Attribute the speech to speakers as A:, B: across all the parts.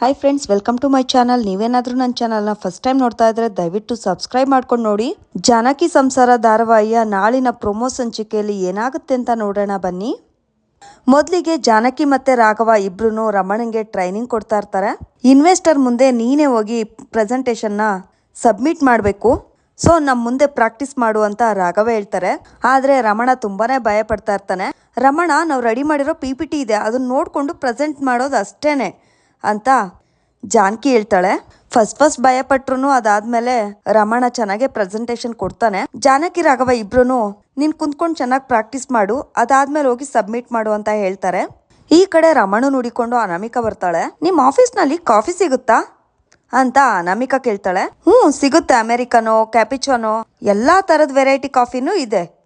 A: Hi friends welcome to my channel ನೀವೇನಾದ್ರೂ ನನ್ನ ಚಾನಲ್ನ ಫಸ್ಟ್ ಟೈಮ್ ನೋಡ್ತಾ ಇದ್ರೆ ದಯವಿಟ್ಟು ಸಬ್ಸ್ಕ್ರೈಬ್ ಮಾಡ್ಕೊಂಡು ನೋಡಿ. ಜಾನಕಿ ಸಂಸಾರ ಧಾರಾವಾಹಿಯ ನಾಳಿನ ಪ್ರೊಮೋ ಸಂಚಿಕೆಯಲ್ಲಿ ಏನಾಗುತ್ತೆ ಅಂತ ನೋಡೋಣ ಬನ್ನಿ. ಮೊದಲಿಗೆ ಜಾನಕಿ ಮತ್ತೆ ರಾಘವ ಇಬ್ರು ರಮಣಂಗೆ ಟ್ರೈನಿಂಗ್ ಕೊಡ್ತಾ ಇರ್ತಾರೆ. ಇನ್ವೆಸ್ಟರ್ ಮುಂದೆ ನೀನೇ ಹೋಗಿ ಪ್ರೆಸೆಂಟೇಷನ್ನ ಸಬ್ಮಿಟ್ ಮಾಡಬೇಕು. ಸೊ ನಮ್ಮ ಮುಂದೆ ಪ್ರಾಕ್ಟೀಸ್ ಮಾಡು ಅಂತ ರಾಘವ ಹೇಳ್ತಾರೆ. ಆದರೆ ರಮಣ ತುಂಬಾನೇ ಭಯ ಪಡ್ತಾ ಇರ್ತಾನೆ. ರಮಣ ನಾವು ರೆಡಿ ಮಾಡಿರೋ ಪಿ ಇದೆ, ಅದನ್ನ ನೋಡಿಕೊಂಡು ಪ್ರೆಸೆಂಟ್ ಮಾಡೋದು ಅಷ್ಟೇನೆ. ಅಂತ ಜಾನಕಿ ಹೇಳ್ತಾಳೆ. ಫಸ್ಟ್ ಫಸ್ಟ್ ಭಯ ಪಟ್ರು ಅದಾದ್ಮೇಲೆ ರಮಣ ಚೆನ್ನಾಗೆ ಪ್ರೆಸೆಂಟೇಶನ್ ಕೊಡ್ತಾನೆ. ಜಾನಕಿ, ರಾಘವ ಇಬ್ರು ನೀನ್ ಕುಂತ್ಕೊಂಡು ಚೆನ್ನಾಗಿ ಪ್ರಾಕ್ಟೀಸ್ ಮಾಡು, ಅದಾದ್ಮೇಲೆ ಹೋಗಿ ಸಬ್ಮಿಟ್ ಮಾಡು ಅಂತ ಹೇಳ್ತಾರೆ. ಈ ಕಡೆ ರಮಣ ನುಡಿಕೊಂಡು ಅನಾಮಿಕಾ ಬರ್ತಾಳೆ. ನಿಮ್ಮ ಆಫೀಸ್ನಲ್ಲಿ ಕಾಫಿ ಸಿಗುತ್ತಾ? ಅಂತ ಅನಾಮಿಕಾ ಕೇಳ್ತಾಳೆ. ಹ್ಞೂ ಸಿಗುತ್ತೆ ಅಮೆರಿಕನೋ ಕ್ಯಾಪಿಚೋನೋ ಎಲ್ಲಾ ತರದ ವೆರೈಟಿ ಕಾಫಿನೂ ಇದೆ.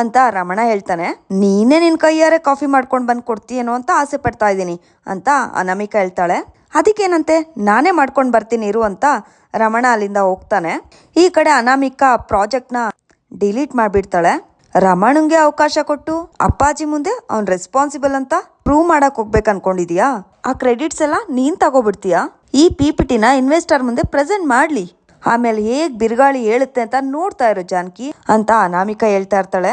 A: ಅಂತ ರಮಣ ಹೇಳ್ತಾನೆ, ನೀನೇ ನಿನ್ ಕೈಯಾರೆ ಕಾಫಿ ಮಾಡ್ಕೊಂಡು ಬಂದು ಕೊಡ್ತೀಯೇನೋ ಅಂತ ಆಸೆ ಪಡ್ತಾ ಇದ್ದೀನಿ ಅಂತ ಅನಾಮಿಕಾ ಹೇಳ್ತಾಳೆ. ಅದಕ್ಕೇನಂತೆ? ನಾನೇ ಮಾಡ್ಕೊಂಡು ಬರ್ತೀನಿ, ಇರು ಅಂತ ರಮಣ ಅಲ್ಲಿಂದ ಹೋಗ್ತಾನೆ. ಈ ಕಡೆ ಅನಾಮಿಕಾ ಪ್ರಾಜೆಕ್ಟ್ನ ಡಿಲೀಟ್ ಮಾಡಿಬಿಡ್ತಾಳೆ. ರಮಣಂಗೆ ಅವಕಾಶ ಕೊಟ್ಟು, ಅಪ್ಪಾಜಿ ಮುಂದೆ ಅವ್ನ್ ರೆಸ್ಪಾನ್ಸಿಬಲ್ ಅಂತ ಪ್ರೂವ್ ಮಾಡಕ್ ಹೋಗ್ಬೇಕು ಅನ್ಕೊಂಡಿದ್ಯಾ? ಆ ಕ್ರೆಡಿಟ್ಸ್ ಎಲ್ಲ ನೀನ್ ತಗೋಬಿಡ್ತೀಯಾ? ಈ ಪಿ ಪಿ ಟಿನ ಇನ್ವೆಸ್ಟರ್ ಮುಂದೆ ಪ್ರೆಸೆಂಟ್ ಮಾಡ್ಲಿ. ಆಮೇಲೆ ಹೇಗ್ ಬಿರುಗಾಳಿ ಹೇಳುತ್ತೆ ಅಂತ ನೋಡ್ತಾ ಇರೋ ಜಾನಕಿ ಅಂತ ಅನಾಮಿಕಾ ಹೇಳ್ತಾ ಇರ್ತಾಳೆ.